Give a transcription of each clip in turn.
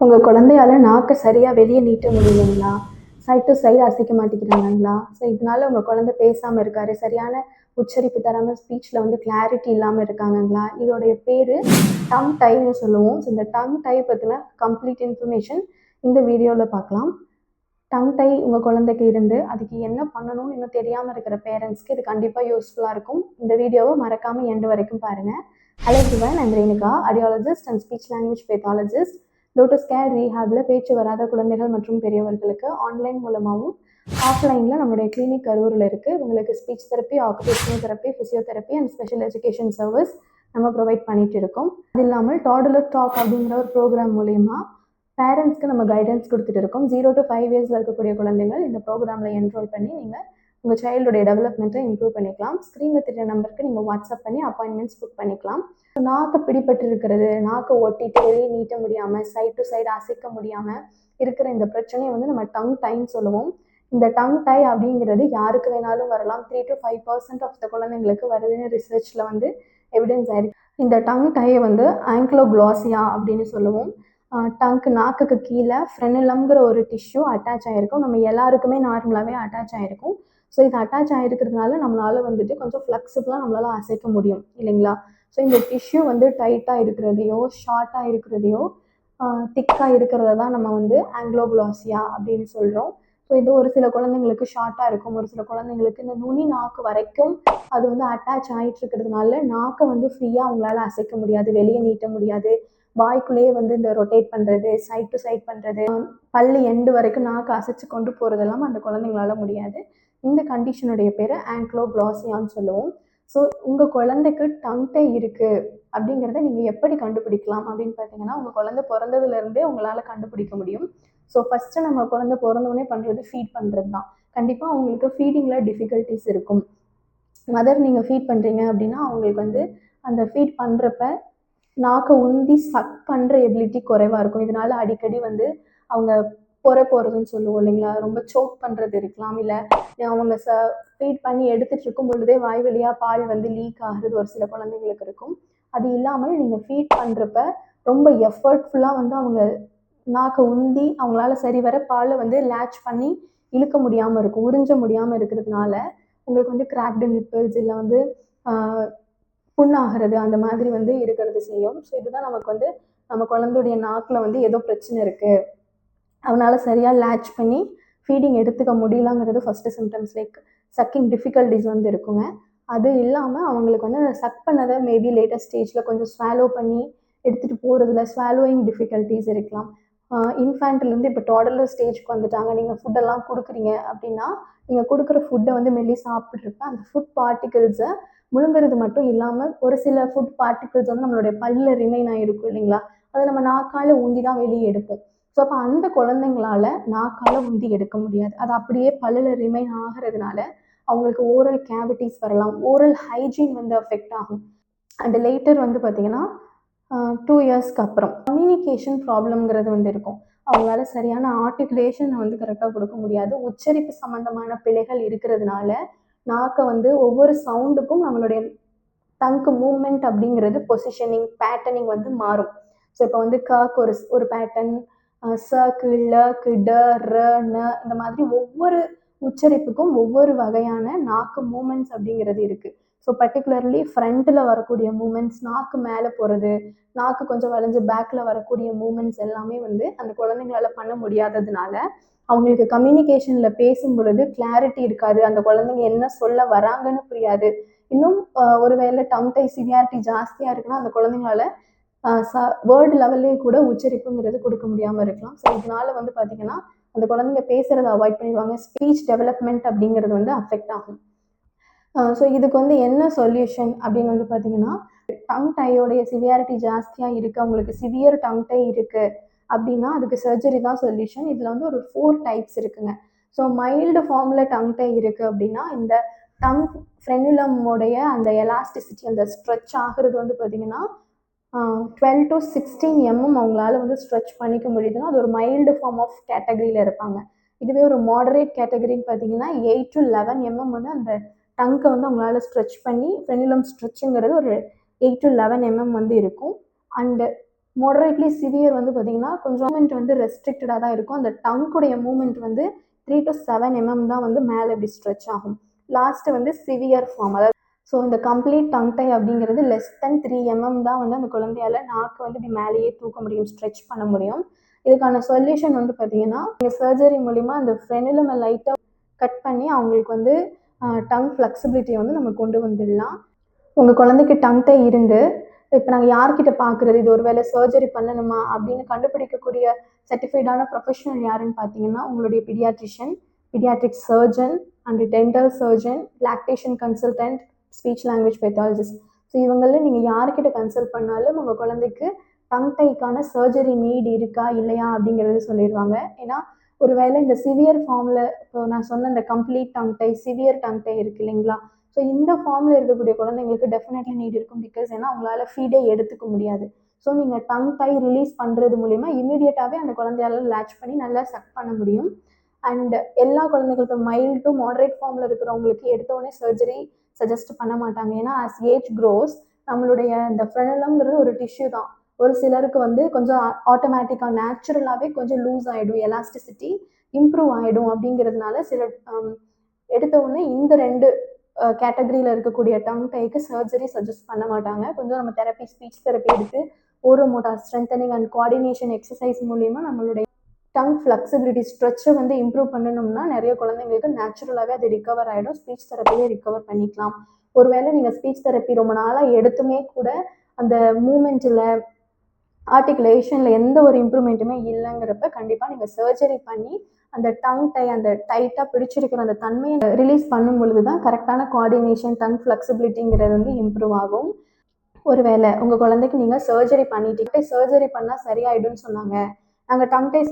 உங்கள் குழந்தையால் நாக்கை சரியாக வெளியே நீட்ட முடியலைங்களா? சைட் டு சைடு அசைக்க மாட்டேங்கிறாங்களா ஸோ இதனால உங்கள் குழந்தை பேசாமல் இருக்காரு. சரியான உச்சரிப்பு தராமல் ஸ்பீச்சில் வந்து கிளாரிட்டி இல்லாமல் இருக்காங்கங்களா? இதோடைய பேர் டங் டைன்னு சொல்லுவோம். ஸோ இந்த டங் டை பற்றின கம்ப்ளீட் இன்ஃபர்மேஷன் இந்த வீடியோவில் பார்க்கலாம். டங் டை உங்கள் குழந்தைக்கு இருந்து அதுக்கு என்ன பண்ணணும்னு இன்னும் தெரியாமல் இருக்கிற பேரண்ட்ஸ்க்கு இது கண்டிப்பாக யூஸ்ஃபுல்லாக இருக்கும். இந்த வீடியோவை மறக்காமல் எண்டு வரைக்கும் பாருங்கள் ஹலோ சிவன் நான் Renuka audiologist and speech language pathologist Lotus Care ரீஹாபில் பேச்சு வராத குழந்தைகள் மற்றும் பெரியவர்களுக்கு ஆன்லைன் மூலமாகவும் ஆஃப்லைனில் நம்மளுடைய கிளினிக் கரூரில் இருக்குது உங்களுக்கு speech therapy occupational therapy physiotherapy and special education service நம்ம ப்ரொவைட் பண்ணிட்டு இருக்கோம். அது இல்லாமல் டாடலர் டாக் அப்படிங்கிற ஒரு ப்ரோக்ராம் மூலயமா பேரண்ட்ஸ்க்கு நம்ம கைடன்ஸ் கொடுத்துட்டு இருக்கோம். ஜீரோ டு ஃபைவ் இயர்ஸில் இருக்கக்கூடிய குழந்தைகள் இந்த ப்ரோக்ராமில் என்ரோல் பண்ணி நீங்கள் உங்கள் சைல்டுடைய டெவலப்மெண்ட்டை இம்ப்ரூவ் பண்ணிக்கலாம். ஸ்க்ரீனில் தெரியுற நம்பருக்கு நீங்கள் வாட்ஸ்அப் பண்ணி அப்பாயின்மெண்ட்ஸ் புக் பண்ணிக்கலாம். நாக்கு பிடிபட்டிருக்கிறது நாக்கை ஒட்டிட்டு வெளியே நீட்ட முடியாமல் சைட் டு சைடு அசைக்க முடியாமல் இருக்கிற இந்த பிரச்சனையை வந்து நம்ம டங் டைம் சொல்லுவோம். இந்த டங் டை அப்படிங்கிறது யாருக்கு வேணாலும் வரலாம். Three to five percent of the குழந்தைங்களுக்கு வருதுன்னு ரிசர்ச்சில் வந்து எவிடன்ஸ் ஆயிருக்கு. இந்த டங் டையை வந்து ஆங்க்லோக்ளாசியா அப்படின்னு சொல்லுவோம். டங்க்கு நாக்குக்கு கீழே ஃப்ரெனிலம்ங்கிற ஒரு டிஷ்யூ அட்டாச் ஆகிருக்கும் நம்ம எல்லாருக்குமே நார்மலாகவே அட்டாச் ஆகிருக்கும் ஸோ இது அட்டாச் ஆகிருக்கிறதுனால நம்மளால் வந்துட்டு கொஞ்சம் ஃப்ளெக்சிபிளாக நம்மளால் அசைக்க முடியும் இல்லைங்களா? ஸோ இந்த டிஷ்யூ வந்து டைட்டாக இருக்கிறதையோ ஷார்ட்டாக இருக்கிறதையோ திக்காக இருக்கிறத தான் நம்ம வந்து ஆங்க்லோக்ளாசியா அப்படின்னு சொல்கிறோம் ஸோ இது ஒரு சில குழந்தைங்களுக்கு ஷார்ட்டாக இருக்கும் ஒரு சில குழந்தைங்களுக்கு இந்த நுனி நாக்கு வரைக்கும் அது வந்து அட்டாச் ஆகிட்டு இருக்கிறதுனால நாக்கை வந்து ஃப்ரீயாக அவங்களால அசைக்க முடியாது வெளியே நீட்ட முடியாது. வாய்க்குள்ளேயே வந்து இந்த ரொட்டேட் பண்ணுறது சைட் டு சைட் பண்ணுறது பல்லு எண்டு வரைக்கும் நாக்கு அசைச்சு கொண்டு போகிறதெல்லாம் அந்த குழந்தைங்களால முடியாது. இந்த கண்டிஷனுடைய பேர் ஆங்க்லோக்ளாசியான்னு சொல்லுவோம். ஸோ உங்கள் குழந்தைக்கு டங்டை இருக்குது அப்படிங்கிறத நீங்கள் எப்படி கண்டுபிடிக்கலாம் அப்படின்னு பார்த்தீங்கன்னா உங்கள் குழந்தை பிறந்ததுலேருந்தே உங்களால் கண்டுபிடிக்க முடியும். ஸோ ஃபஸ்ட்டு நம்ம குழந்தை பிறந்தவொடனே பண்ணுறது ஃபீட் பண்ணுறது தான் கண்டிப்பாக அவங்களுக்கு ஃபீடிங்கில் டிஃபிகல்ட்டிஸ் இருக்கும். மதர் நீங்கள் ஃபீட் பண்ணுறீங்க அப்படின்னா அவங்களுக்கு வந்து அந்த ஃபீட் பண்ணுறப்ப நாக்கை உந்தி சக் பண்ணுற எபிலிட்டி குறைவாக இருக்கும். இதனால் அடிக்கடி வந்து அவங்க பொற போகிறதுன்னு சொல்லுவோம் இல்லைங்களா? ரொம்ப சோக் பண்ணுறது இருக்கலாம். இல்லை அவங்க ச ஃபீட் பண்ணி எடுத்துகிட்டு இருக்கும் பொழுதே வாய் வழியாக பால் வந்து லீக் ஆகுறது ஒரு சில குழந்தைங்களுக்கு இருக்கும். அது இல்லாமல் நீங்கள் ஃபீட் பண்ணுறப்ப ரொம்ப எஃபர்ட்ஃபுல்லாக வந்து அவங்க நாக்கை உந்தி அவங்களால சரிவர பாலை வந்து லேட்ச் பண்ணி இழுக்க முடியாமல் இருக்கும் உறிஞ்ச முடியாமல் இருக்கிறதுனால உங்களுக்கு வந்து கிராக்டு நிப்பிள்ஸ் இல்லை வந்து புண்ணாகிறது அந்த மாதிரி வந்து இருக்கிறது செய்யும். ஸோ இதுதான் நமக்கு வந்து நம்ம குழந்தையுடைய நாக்கில் வந்து ஏதோ பிரச்சனை இருக்குது அவனால் சரியாக லேட்ச் பண்ணி ஃபீடிங் எடுத்துக்க முடியலங்கிறது first symptoms like sucking difficulties வந்து இருக்குங்க. அது இல்லாமல் அவங்களுக்கு வந்து அந்த சக் பண்ணதை மேபி லேட்டஸ்ட் ஸ்டேஜில் கொஞ்சம் ஸ்வாலோ பண்ணி எடுத்துகிட்டு போகிறதுல ஸ்வாலோயிங் டிஃபிகல்ட்டிஸ் இருக்கலாம். இன்ஃபேண்ட்லேருந்து இப்போ டாடலர் ஸ்டேஜ்க்கு வந்துட்டாங்க. நீங்கள் ஃபுட்டெல்லாம் கொடுக்குறீங்க அப்படின்னா நீங்கள் கொடுக்குற ஃபுட்டை வந்து மெல்லி சாப்பிட்ருப்ப அந்த ஃபுட் பார்ட்டிகிள்ஸை முழுங்குறது மட்டும் இல்லாமல் ஒரு சில ஃபுட் பார்ட்டிகிள்ஸ் வந்து நம்மளுடைய பல்லில் ரிமைன் ஆகிருக்கும் இல்லைங்களா? அதை நம்ம நாக்கால் ஊந்தி தான் வெளியே எடுப்போம். ஸோ அப்போ அந்த குழந்தைங்களால நாக்கால் உந்தி எடுக்க முடியாது. அது அப்படியே பல்லில் ரிமைன் ஆகிறதுனால அவங்களுக்கு ஓரல் கேவிட்டிஸ் வரலாம். ஓரல் ஹைஜீன் வந்து அஃபெக்ட் ஆகும். அண்ட் லேட்டர் வந்து பார்த்திங்கன்னா டூ இயர்ஸ்க்கு அப்புறம் கம்யூனிகேஷன் ப்ராப்ளம்ங்கிறது வந்து இருக்கும். அவங்களால சரியான ஆர்டிகுலேஷனை வந்து கரெக்டாக கொடுக்க முடியாது. உச்சரிப்பு சம்மந்தமான பிழைகள் இருக்கிறதுனால நாக்கை வந்து ஒவ்வொரு சவுண்டுக்கும் நம்மளுடைய டங்க்கு மூமெண்ட் அப்படிங்கிறது பொசிஷனிங் பேட்டர்னிங் வந்து மாறும். ஸோ இப்போ வந்து கக்கு ஒரு ஒரு பேட்டர்ன் சக்கு லக்கு ட ர ந இந்த மாதிரி ஒவ்வொரு உச்சரிப்புக்கும் ஒவ்வொரு வகையான நாக்கு மூமெண்ட்ஸ் அப்படிங்கிறது இருக்குது ஸோ பர்டிகுலர்லி ஃப்ரண்ட்டில் வரக்கூடிய மூமெண்ட்ஸ் நாக்கு மேலே போகிறது நாக்கு கொஞ்சம் வளைஞ்சு பேக்கில் வரக்கூடிய மூமெண்ட்ஸ் எல்லாமே வந்து அந்த குழந்தைங்களால பண்ண முடியாததுனால அவங்களுக்கு கம்யூனிகேஷனில் பேசும் பொழுது கிளாரிட்டி இருக்காது. அந்த குழந்தைங்க என்ன சொல்ல வராங்கன்னு புரியாது. இன்னும் ஒருவேளை டங் டை சிவியாரிட்டி ஜாஸ்தியாக இருக்குன்னா அந்த குழந்தைங்களால ச வேர்டு லெவல்லே கூட உச்சரிப்புங்கிறது கொடுக்க முடியாமல் இருக்கலாம். ஸோ இதனால வந்து பார்த்திங்கன்னா அந்த குழந்தைங்க பேசுகிறத அவாய்ட் பண்ணிடுவாங்க. ஸ்பீச் டெவலப்மெண்ட் அப்படிங்கிறது வந்து அஃபெக்ட் ஆகும். ஸோ இதுக்கு வந்து என்ன சொல்யூஷன் அப்படின்னு வந்து பார்த்தீங்கன்னா டங் டையோடைய சிவியாரிட்டி ஜாஸ்தியாக இருக்குது அவங்களுக்கு சிவியர் டங் டை இருக்குது அப்படின்னா அதுக்கு சர்ஜரி தான் சொல்யூஷன் இதில் வந்து ஒரு ஃபோர் டைப்ஸ் இருக்குங்க. ஸோ மைல்டு ஃபார்மில் டங் டை இருக்குது அப்படின்னா இந்த டங் ஃப்ரெனுலமோடைய அந்த எலாஸ்டிசிட்டி அந்த ஸ்ட்ரெச் ஆகிறது வந்து பார்த்திங்கன்னா டுவெல் டு சிக்ஸ்டீன் எம்எம் அவங்களால வந்து ஸ்ட்ரெச் பண்ணிக்க முடியுதுன்னா அது ஒரு மைல்டு ஃபார்ம் ஆஃப் கேட்டகரியில் இருப்பாங்க. இதுவே ஒரு மாடரேட் கேட்டகரின்னு பார்த்தீங்கன்னா எயிட் டு லெவன் எம்எம் வந்து அந்த டங்கை வந்து அவங்களால ஸ்ட்ரெச் பண்ணி ஃப்ரெனுலம் ஸ்ட்ரெச்சுங்கிறது ஒரு எயிட் டு லெவன் எம்எம் வந்து இருக்கும். அண்டு மாடரேட்லி சிவியர் வந்து பார்த்தீங்கன்னா கொஞ்சம் மூமெண்ட் வந்து ரெஸ்ட்ரிக்டடாக தான் இருக்கும். அந்த டங்குடைய மூமெண்ட் வந்து த்ரீ டு செவன் எம்எம் தான் வந்து மேலே இப்படி ஸ்ட்ரெச் ஆகும். லாஸ்ட்டு வந்து சிவியர் ஃபார்ம் அதாவது ஸோ இந்த கம்ப்ளீட் டங் டை அப்படிங்கிறது லெஸ் தென் த்ரீ எம்எம் தான் வந்து அந்த குழந்தையால நாக்கு வந்து இப்படி மேலேயே தூக்க முடியும் ஸ்ட்ரெச் பண்ண முடியும். இதுக்கான சொல்யூஷன் வந்து பார்த்தீங்கன்னா இந்த சர்ஜரி மூலிமா அந்த ஃப்ரெனிலும் லைட்டாக கட் பண்ணி அவங்களுக்கு வந்து டங் ஃப்ளெக்சிபிலிட்டியை வந்து நம்ம கொண்டு வந்துடலாம். உங்கள் குழந்தைக்கு டங் டை இருந்து இப்போ நாங்கள் யார்கிட்ட பார்க்குறது இது ஒரு வேளை சர்ஜரி பண்ணணுமா? அப்படின்னு கண்டுபிடிக்கக்கூடிய சர்டிஃபைடான ப்ரொஃபஷனல் யாருன்னு பார்த்தீங்கன்னா உங்களுடைய paediatrician paediatric surgeon and dental surgeon lactation consultant speech language pathologist so இவங்களில் நீங்கள் யார்கிட்ட கன்சல்ட் பண்ணாலும் உங்கள் குழந்தைக்கு டங் டைக்கான சர்ஜரி நீட் இருக்கா இல்லையா அப்படிங்கிறது சொல்லிடுவாங்க. ஏன்னா ஒருவேளை இந்த சிவியர் ஃபார்மில் இப்போ நான் சொன்ன இந்த complete tongue tie severe tongue tie இருக்கு இல்லைங்களா? ஸோ இந்த ஃபார்மில் இருக்கக்கூடிய குழந்தைங்களுக்கு டெஃபினெட்லி நீட் இருக்கும் பிகாஸ் ஏன்னா அவங்களால ஃபீடே எடுத்துக்க முடியாது. ஸோ நீங்கள் டங் டை ரிலீஸ் பண்ணுறது மூலிமா இமீடியட்டாகவே அந்த குழந்தையால லேட்ச் பண்ணி நல்லா சக் பண்ண முடியும். அண்ட் எல்லா குழந்தைகளுக்கும் இப்போ மைல்டு டு மாடரேட் ஃபார்மில் இருக்கிறவங்களுக்கு எடுத்தோடனே சர்ஜரி சஜஸ்ட் பண்ண மாட்டாங்க. ஏன்னா ஆஸ் ஏஜ் க்ரோஸ் நம்மளுடைய இந்த ஃப்ரெனலம்ங்கிறது ஒரு டிஷ்யூ தான். ஒரு சிலருக்கு வந்து கொஞ்சம் ஆட்டோமேட்டிக்காக நேச்சுரலாகவே கொஞ்சம் லூஸ் ஆகிடும் எலாஸ்டிசிட்டி இம்ப்ரூவ் ஆகிடும் அப்படிங்கிறதுனால சில um, எடுத்த உடனே இந்த ரெண்டு uh, கேட்டகரியில் இருக்கக்கூடிய டங் டைக்கு சர்ஜரி சஜஸ்ட் பண்ண மாட்டாங்க. கொஞ்சம் நம்ம தெரப்பி ஸ்பீச் தெரப்பி எடுத்து ஒரு motor strengthening and coordination exercise மூலிமா நம்மளுடைய டங் ஃப்ளெக்சிபிலிட்டி ஸ்ட்ரெச்சை வந்து இம்ப்ரூவ் பண்ணணும்னா நிறைய குழந்தைங்களுக்கு நேச்சுரலாகவே அது ரிகவர் ஆகிடும் ஸ்பீச் தெரப்பியே ரிகவர் பண்ணிக்கலாம். ஒருவேளை நீங்கள் ஸ்பீச் தெரப்பி ரொம்ப நாளாக எடுத்துமே கூட அந்த மூமெண்ட்டில் ஆர்டிகுலேஷனில் எந்த ஒரு இம்ப்ரூவ்மெண்ட்டுமே இல்லைங்கிறப்ப கண்டிப்பாக நீங்கள் சர்ஜரி பண்ணி அந்த டங் டை அந்த டைட்டாக பிடிச்சிருக்கிற அந்த தன்மையை ரிலீஸ் பண்ணும் பொழுது தான் கரெக்டான கோஆர்டினேஷன் டங் ஃப்ளெக்சிபிலிட்டிங்கிறது வந்து இம்ப்ரூவ் ஆகும். ஒருவேளை உங்கள் குழந்தைக்கு நீங்கள் சர்ஜரி பண்ணிட்டு சர்ஜரி பண்ணால் சரியாயிடும்னு சொன்னாங்க. நாங்கள் டங் டை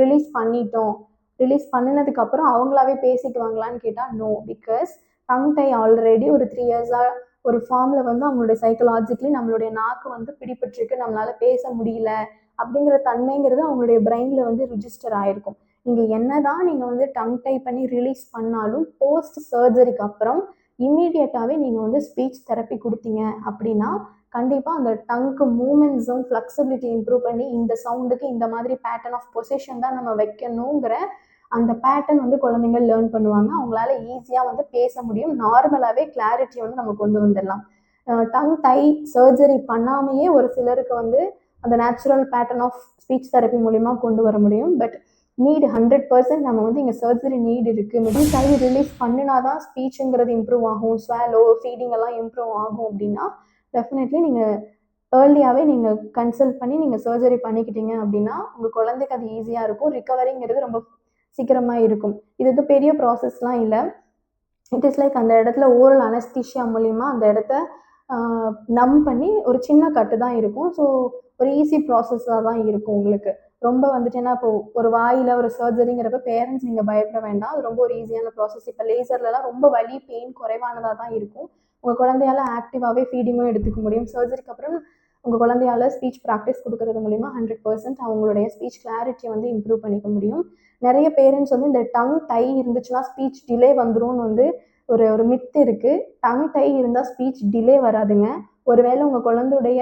ரிலீஸ் பண்ணிட்டோம். ரிலீஸ் பண்ணினதுக்கப்புறம் அவங்களாவே பேசிக்குவாங்களான்னு கேட்டால் no because tongue tie already ஒரு த்ரீ இயர்ஸாக ஒரு ஃபார்மில் வந்து அவங்களுடைய சைக்கலாஜிக்கலி நம்மளுடைய நாக்கு வந்து பிடிபட்டிருக்கு நம்மளால் பேச முடியல அப்படிங்கிற தன்மைங்கிறது அவங்களுடைய பிரெயினில் வந்து ரிஜிஸ்டர் ஆகிருக்கும் நீங்கள் என்ன தான் நீங்கள் வந்து டங் டை பண்ணி ரிலீஸ் பண்ணாலும் போஸ்ட் சர்ஜரிக்கு அப்புறம் இம்மீடியட்டாகவே நீங்கள் வந்து ஸ்பீச் தெரப்பி கொடுத்தீங்க அப்படின்னா கண்டிப்பாக அந்த டங்க்கு மூமெண்ட்ஸும் ஃப்ளெக்சிபிலிட்டி இம்ப்ரூவ் பண்ணி இந்த சவுண்டுக்கு இந்த மாதிரி பேட்டர்ன் ஆஃப் பொசிஷன் தான் நம்ம வைக்கணுங்கிற அந்த பேட்டர்ன் வந்து குழந்தைங்க லேர்ன் பண்ணுவாங்க. அவங்களால ஈஸியாக வந்து பேச முடியும். நார்மலாகவே கிளாரிட்டி வந்து நம்ம கொண்டு வந்துடலாம். டங் டை சர்ஜரி பண்ணாமையே ஒரு சிலருக்கு வந்து அந்த natural pattern of speech therapy மூலிமா கொண்டு வர முடியும். பட் நீட் ஹண்ட்ரட் பர்சன்ட் நம்ம வந்து இங்கே சர்ஜரி நீட் இருக்குது மிடில் சைடு ரிலீஃப் பண்ணினா தான் ஸ்பீச்சுங்கிறது இம்ப்ரூவ் ஆகும். ஸ்வாலோ ஃபீடிங் எல்லாம் இம்ப்ரூவ் ஆகும் அப்படின்னா டெஃபினெட்லி நீங்கள் ஏர்லியாகவே நீங்கள் கன்சல்ட் பண்ணி நீங்கள் சர்ஜரி பண்ணிக்கிட்டீங்க அப்படின்னா உங்கள் குழந்தைக்கு அது ஈஸியாக இருக்கும். ரிக்கவரிங்கிறது ரொம்ப சீக்கிரமாக இருக்கும். இது வந்து பெரிய ப்ராசஸ்லாம் இல்லை. இட் இஸ் லைக் அந்த இடத்துல ஓரல் அனஸ்தீஷியா மூலிமா அந்த இடத்த நம் பண்ணி ஒரு சின்ன கட்டு தான் இருக்கும். ஸோ ஒரு ஈஸி ப்ராசஸாக தான் இருக்கும் உங்களுக்கு. ரொம்ப வந்துட்டுன்னா இப்போ ஒரு வாயில் ஒரு சர்ஜரிங்கிறப்ப பேரண்ட்ஸ் நீங்கள் பயப்பட வேண்டாம். அது ரொம்ப ஒரு ஈஸியான ப்ராசஸ் இப்போ லேசர்லலாம் ரொம்ப வலி பெயின் குறைவானதாக தான் இருக்கும். உங்கள் குழந்தையால ஆக்டிவாகவே ஃபீடிங்கும் எடுத்துக்க முடியும். சர்ஜரிக்கு அப்புறம் உங்கள் குழந்தையால ஸ்பீச் ப்ராக்டிஸ் கொடுக்கறது மூலிமா ஹண்ட்ரட் பர்சன்ட் அவங்களுடைய ஸ்பீச் கிளாரிட்டியை வந்து இம்ப்ரூவ் பண்ணிக்க முடியும். நிறைய பேரண்ட்ஸ் வந்து இந்த டங் டை இருந்துச்சுன்னா ஸ்பீச் டிலே வந்துரும்னு வந்து ஒரு ஒரு மித்து இருக்குது டங் டை இருந்தால் ஸ்பீச் டிலே வராதுங்க. ஒருவேளை உங்கள் குழந்தையுடைய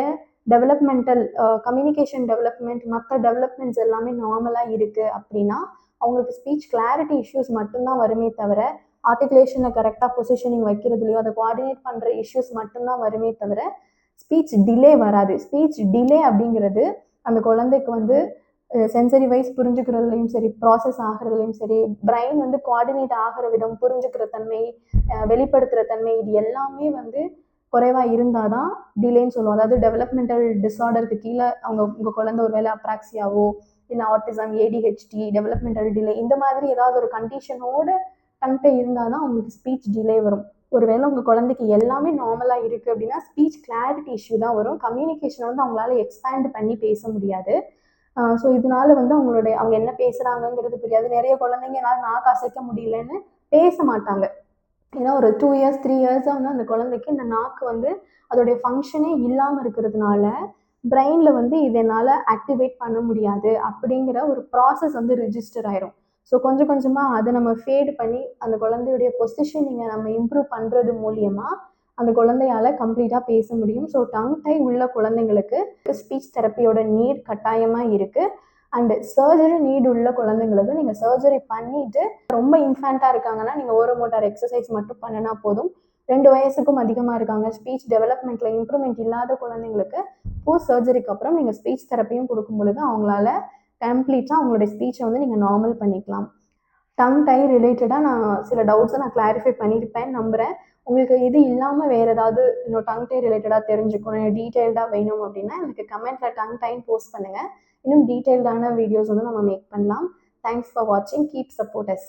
டெவலப்மெண்டல் கம்யூனிகேஷன் டெவலப்மெண்ட் மற்ற டெவலப்மெண்ட்ஸ் எல்லாமே நார்மலாக இருக்குது அப்படின்னா அவங்களுக்கு ஸ்பீச் கிளாரிட்டி இஷ்யூஸ் மட்டும்தான் வருமே தவிர ஆர்டிகுலேஷனை கரெக்டாக பொசிஷனிங் வைக்கிறதுலையோ அதை கோஆர்டினேட் பண்ணுற இஷ்யூஸ் மட்டும்தான் வருமே தவிர ஸ்பீச் டிலே வராது. ஸ்பீச் டிலே அப்படிங்கிறது அந்த குழந்தைக்கு வந்து சென்சரி வைஸ் புரிஞ்சுக்கிறதுலையும் சரி ப்ராசஸ் ஆகிறதுலையும் சரி பிரெயின் வந்து கோஆர்டினேட் ஆகிற விதம் புரிஞ்சுக்கிற தன்மை வெளிப்படுத்துகிற தன்மை இது எல்லாமே வந்து குறைவாக இருந்தால் தான் டிலேன்னு சொல்லுவோம். அதாவது டெவலப்மெண்டல் டிஸார்டருக்கு கீழே அவங்க உங்கள் குழந்தை ஒரு வேலை அப்ராக்சியாவோ இல்லை ஆட்டிசம் ஏடிஹெச்டி டெவலப்மெண்டல் டிலே இந்த மாதிரி ஏதாவது ஒரு கண்டிஷனோடு டங்ட்டை இருந்தால் தான் அவங்களுக்கு ஸ்பீச் டிலே வரும். ஒருவேளை உங்கள் குழந்தைக்கு எல்லாமே நார்மலாக இருக்குது அப்படின்னா ஸ்பீச் கிளாரிட்டி இஷ்யூ தான் வரும். கம்யூனிகேஷனை வந்து அவங்களால எக்ஸ்பேண்ட் பண்ணி பேச முடியாது. ஸோ இதனால வந்து அவங்களுடைய அவங்க என்ன பேசுகிறாங்கங்கிறது புரியாது. நிறைய குழந்தைங்க என்னால் நாக்கு அசைக்க முடியலன்னு பேச மாட்டாங்க. ஏன்னா ஒரு டூ இயர்ஸ் த்ரீ இயர்ஸாக வந்து அந்த குழந்தைக்கு இந்த நாக்கு வந்து அதோடைய ஃபங்க்ஷனே இல்லாமல் இருக்கிறதுனால பிரெயினில் வந்து இதனால் ஆக்டிவேட் பண்ண முடியாது அப்படிங்கிற ஒரு ப்ராசஸ் வந்து ரிஜிஸ்டர் ஆயிரும். ஸோ கொஞ்சம் கொஞ்சமாக அதை நம்ம ஃபேடு பண்ணி அந்த குழந்தையுடைய பொசிஷனிங்கை நம்ம இம்ப்ரூவ் பண்ணுறது மூலியமாக அந்த குழந்தையால் கம்ப்ளீட்டாக பேச முடியும். ஸோ டங் டை உள்ள குழந்தைங்களுக்கு ஸ்பீச் தெரப்பியோட நீட் கட்டாயமாக இருக்குது அண்டு சர்ஜரி நீட் உள்ள குழந்தைங்களுக்கு நீங்கள் சர்ஜரி பண்ணிவிட்டு ரொம்ப இன்ஃபேண்ட்டாக இருக்காங்கன்னா நீங்கள் ஓரோ மோட்டார் எக்ஸசைஸ் மட்டும் பண்ணினா போதும். ரெண்டு வயசுக்கும் அதிகமாக இருக்காங்க. ஸ்பீச் டெவலப்மெண்ட்டில் இம்ப்ரூவ்மெண்ட் இல்லாத குழந்தைங்களுக்கு போஸ்ட் சர்ஜரிக்கு அப்புறம் நீங்கள் ஸ்பீச் தெரப்பியும் கொடுக்கும் பொழுது அவங்களால கம்ப்ளீட்டாக உங்களுடைய ஸ்பீச்சை வந்து நீங்கள் நார்மல் பண்ணிக்கலாம். டங் டை ரிலேட்டடாக நான் சில டவுட்ஸை நான் கிளாரிஃபை பண்ணியிருப்பேன் நம்புகிறேன் உங்களுக்கு இது இல்லாமல் வேறு ஏதாவது இன்னும் டங் டை ரிலேட்டடாக தெரிஞ்சுக்கணும் டீட்டெயில்டாக வேணும் அப்படின்னா எனக்கு கமெண்ட்டில் டங் டைம் போஸ்ட் பண்ணுங்கள் இன்னும் டீட்டெயில்டான வீடியோஸ் வந்து நம்ம மேக் பண்ணலாம். தேங்க்ஸ் ஃபார் வாட்சிங் கீப் சப்போர்ட் எஸ்